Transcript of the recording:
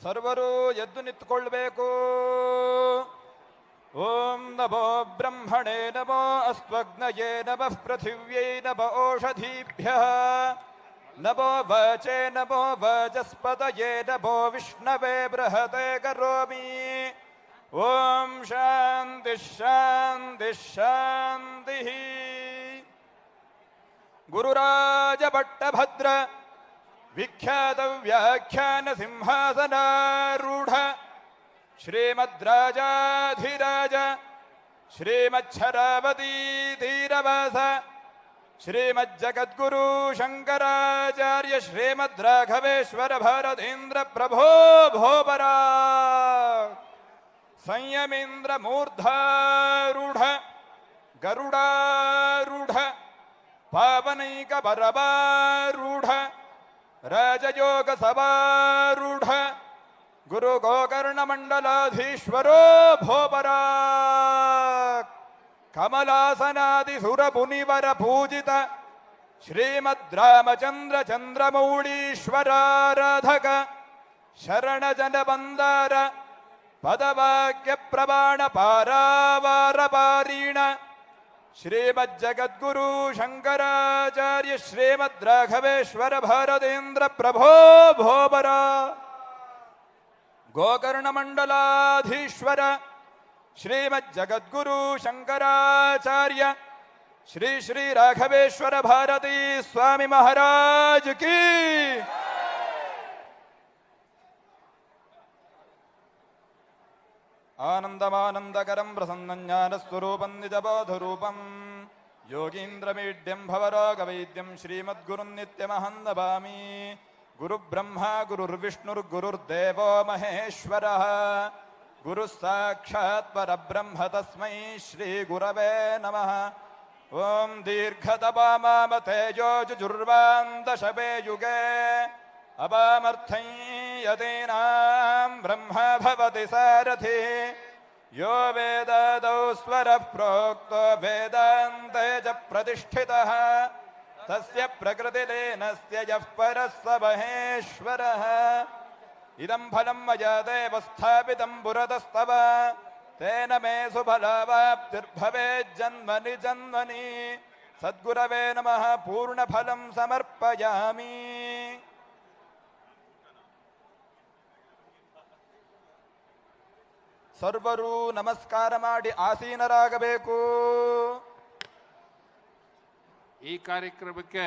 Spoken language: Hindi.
ಸರ್ವರು ಎದ್ದು ನಿಂತುಕೊಳ್ಬೇಕು ಓಂ ನಮೋ ಬ್ರಹ್ಮಣೇ ನಮೋ ಅಸ್ವಗ್ನಯೇ ನಮಃ ಪೃಥಿವ್ಯೈ ನಮೋ ಓಷಧೀಭ್ಯ ನಮೋ ವಚೇ ನಮೋ ವಚಸ್ಪತಯೇ ನಮೋ ವಿಷ್ಣವೇ ಬೃಹತೆ ಕರೋಮಿ ಓಂ ಶಾಂತಿ ಶಾಂತಿ ಶಾಂತಿ ಗುರುರಾಜ ಭಟ್ಟಭದ್ರ ವಿಖ್ಯಾತ विख्यात व्याख्यान सिंहासनारूढ़ श्रीमद्राजाधिराज, श्रीमच्छरावती धीरवास, श्रीमज्जगद्गुरु शंकराचार्य भरतीन्द्र प्रभो भोपरा संयमींद्र मूर्धारूढ़, गरुड़ारूढ़, पावनैक बरबारूढ़ राजयोग गुरुगोकर्णमण्डलाधीश्वरो भोपरा कमलासनादिसुरपुनिवरपूजित श्रीमद्रामचन्द्रचन्द्रमौळीश्वराराधक शरणजनबन्दार पूजित श्रीमज्जगद्गुरु श्रीमद् राघवेश्वर भारतेन्द्र प्रभो भोपर गोकर्णमण्डलाधीश्वर श्रीमज्जगद्गुरु शङ्कराचार्य श्री श्री राघवेश्वर भारती स्वामी महाराज की। आनन्दमानन्दकरम् प्रसन्नज्ञानस्वरूपम् निदबोधरूपम् योगीन्द्रमीड्यम् भवरागवैद्यम् श्रीमद्गुरुम् नित्यमहं नभामि गुरुब्रह्मा गुरुर्विष्णुर्गुरुर्देवो महेश्वरः। गुरुस्साक्षात् पर ब्रह्म तस्मै श्रीगुरवे नमः। ॐ दीर्घतपमा म युगे। अबामर्थै यतीनां ब्रह्म भवति सारथि। यो वेदादौ स्वरः प्रोक्तो वेदान्ते च प्रतिष्ठितः तस्य प्रकृतिलीनस्य यः परः स महेश्वरः। इदं फलं मया देव स्थापितं पुरतस्तव। तेन मे सुफलावाप्तिर्भवेज्जन्मनि जन्मनि सद्गुरवे नमः पूर्णफलं समर्पयामि। ಸರ್ವರು ನಮಸ್ಕಾರ ಮಾಡಿ ಆಸೀನರಾಗಬೇಕು. ಈ ಕಾರ್ಯಕ್ರಮಕ್ಕೆ